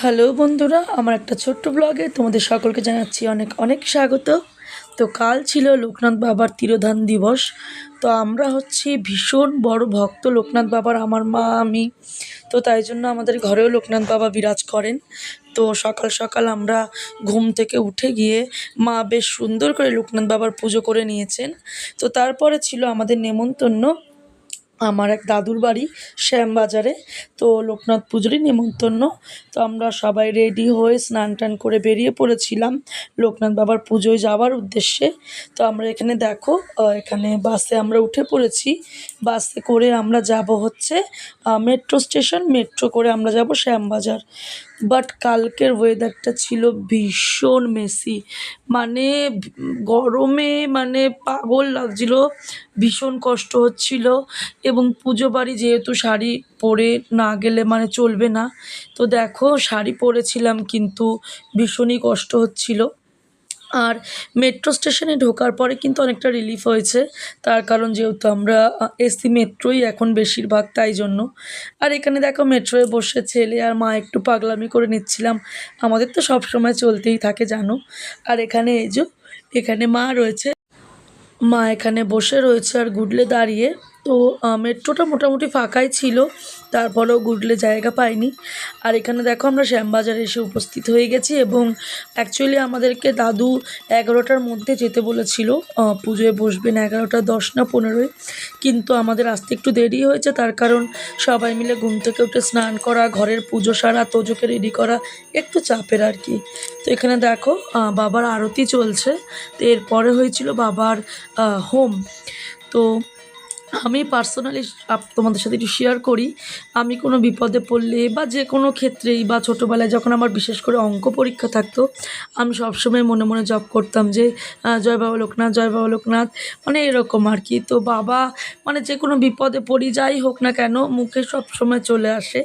Hello বন্ধুরা, আমার একটা ছোট্ট ব্লগে তোমাদের সকলকে জানাচ্ছি অনেক অনেক স্বাগত। তো কাল ছিল লোকনাথ বাবার তিরোধান দিবস। তো আমরা হচ্ছি ভীষণ বড় ভক্ত লোকনাথ বাবার, আমার মা, আমি। তো তাই জন্য আমাদের ঘরেও লোকনাথ বাবা বিরাজ করেন। তো সকাল সকাল আমরা ঘুম থেকে উঠে গিয়ে মা বেশ সুন্দর করে লোকনাথ বাবার পুজো করে নিয়েছেন। তো তারপরে ছিল আমাদের নেমন্তন্ন। আমার এক দাদুর বাড়ি শ্যামবাজারে, তো লোকনাথ পুজোরই নেমন্তন্ন তো আমরা সবাই রেডি হয়ে স্নান টান করে বেরিয়ে পড়েছিলাম লোকনাথ বাবার পুজোয় যাওয়ার উদ্দেশ্যে। তো আমরা এখানে দেখো এখানে বাসে আমরা উঠে পড়েছি। বাসে করে আমরা যাব হচ্ছে মেট্রো স্টেশন মেট্রো করে আমরা যাব শ্যামবাজার। বাট কালকের ওয়েদারটা ছিল ভীষণ মেসি মানে গরমে মানে পাগল লাগছিল, ভীষণ কষ্ট হচ্ছিল এবং পুজো বাড়ি যেহেতু শাড়ি পরে না গেলে মানে চলবে না। তো দেখো, শাড়ি পরেছিলাম কিন্তু ভীষণই কষ্ট হচ্ছিল। আর মেট্রো স্টেশনে ঢোকার পরে কিন্তু অনেকটা রিলিফ হয়েছে। তার কারণ যেহেতু আমরা এসি মেট্রোই এখন বেশিরভাগ তাই জন্য। আর এখানে দেখো মেট্রোয় বসে ছেলে আর মা একটু পাগলামি করে নিচ্ছিলাম। আমাদের তো সব সময় চলতেই থাকে, জানো। আর এখানে যে, এখানে মা রয়েছে। মা এখানে বসে রয়েছে আর গুডলে দাঁড়িয়ে তো মেট্রোটা মোটামুটি ফাঁকাই ছিল, তারপরেও গুডলে জায়গা পাইনি। আর এখানে দেখো আমরা শ্যামবাজারে এসে উপস্থিত হয়ে গেছি এবং অ্যাকচুয়ালি আমাদেরকে দাদু এগারোটার মধ্যে যেতে বলেছিল পুজোয় বসবেন এগারোটা, দশ না পনেরোই কিন্তু আমাদের আসতে একটু দেরি হয়েছে, তার কারণ সবাই মিলে ঘুম থেকে উঠে স্নান করা, ঘরের পুজো সারা, তোজোকে রেডি করা, একটু চাপের আর কি। তো এখানে দেখো বাবার আরতি চলছে, তো এরপরে হয়েছিল বাবার হোম। তো আমি পার্সোনালি তোমাদের সাথে একটু শেয়ার করি। আমি কোনো বিপদে পড়লে বা যে কোনো ক্ষেত্রেই বা ছোটোবেলায় যখন আমার বিশেষ করে অঙ্ক পরীক্ষা থাকতো, আমি সবসময় মনে মনে জব করতাম যে জয় বাবা লোকনাথ, জয় বাবা লোকনাথ মানে এরকম আর কি। তো বাবা মানে যে কোনো বিপদে পড়ি, যাই হোক না কেন, মুখে সব সময় চলে আসে,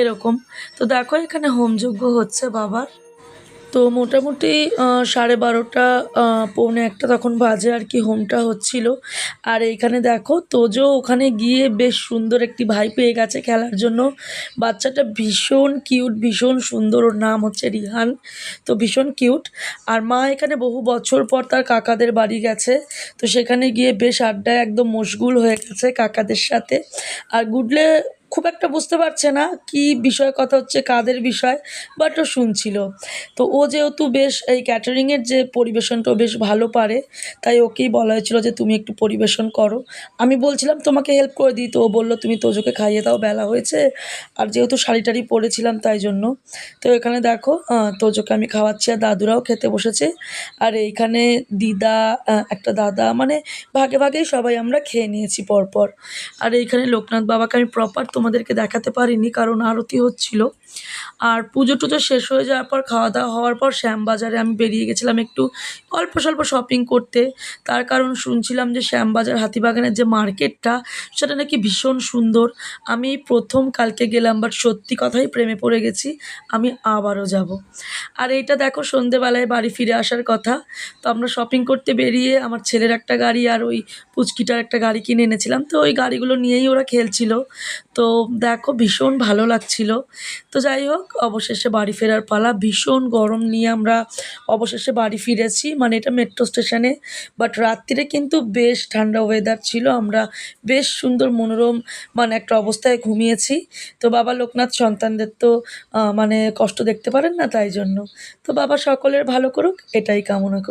এরকম। তো দেখো এখানে হোমযজ্ঞ হচ্ছে বাবার। তো মোটামুটি সাড়ে বারোটা পৌনে একটা তখন বাজে আর কি হোমটা হচ্ছিল। আর এইখানে দেখো, তোজো ওখানে গিয়ে বেশ সুন্দর একটি ভাই পেয়ে গেছে খেলার জন্য। বাচ্চাটা ভীষণ কিউট, ভীষণ সুন্দর, ওর নাম হচ্ছে রিহান। তো ভীষণ কিউট। আর মা এখানে বহু বছর পর তার কাকাদের বাড়ি গেছে। তো সেখানে গিয়ে বেশ আড্ডায় একদম মশগুল হয়ে গেছে কাকাদের সাথে। আর গুডলে খুব একটা বুঝতে পারছে না কি বিষয়, কথা হচ্ছে কাদের বিষয় বাট ও শুনছিল। তো ও যেহেতু বেশ এই ক্যাটারিংয়ের যে পরিবেশনটা বেশ ভালো পারে, তাই ওকেই বলা হয়েছিল যে তুমি একটু পরিবেশন করো। আমি বলছিলাম, তোমাকে হেল্প করে দিই। তো ও বলল, তুমি তোজোকে খাইয়ে দাও, বেলা হয়েছে। আর যেহেতু শাড়ি টাড়ি পরেছিলাম তাই জন্য। তো এখানে দেখো তোজোকে আমি খাওয়াচ্ছি আর দাদুরাও খেতে বসেছে। আর এইখানে দিদা একটা দাদা মানে ভাগে ভাগেই সবাই আমরা খেয়ে নিয়েছি পরপর। আর এইখানে লোকনাথ বাবাকে আমি প্রপার তোমাদেরকে দেখাতে পারিনি, কারণ আরতি হচ্ছিল। আর পুজো টুজো শেষ হয়ে যাওয়ার পর, খাওয়া দাওয়া হওয়ার পর শ্যামবাজারে আমি বেরিয়ে গেছিলাম একটু অল্প স্বল্প শপিং করতে। তার কারণ শুনছিলাম যে শ্যামবাজার হাতিবাগানের যে মার্কেটটা, সেটা নাকি ভীষণ সুন্দর। আমি প্রথম কালকে গেলাম বাট সত্যি কথাই প্রেমে পড়ে গেছি, আমি আবারও যাব। আর এইটা দেখো, সন্ধেবেলায় বাড়ি ফিরে আসার কথা। তো আমরা শপিং করতে বেরিয়ে আমার ছেলের একটা গাড়ি আর ওই পুচকিটার একটা গাড়ি কিনে এনেছিলাম। তো ওই গাড়িগুলো নিয়েই ওরা খেলছিল। তো দেখো ভীষণ ভালো লাগছিল। তো যাই হোক, অবশেষে বাড়ি ফেরার পালা। ভীষণ গরম নিয়ে আমরা অবশেষে বাড়ি ফিরেছি। মানে এটা মেট্রো স্টেশনে বাট রাত্রিরে কিন্তু বেশ ঠান্ডা ওয়েদার ছিল। আমরা বেশ সুন্দর মনোরম মানে একটা অবস্থায় ঘুমিয়েছি। তো বাবা লোকনাথ সন্তানদের তো মানে কষ্ট দেখতে পারেন না তাই জন্য। তো বাবা সকলের ভালো করুক, এটাই কামনা করি।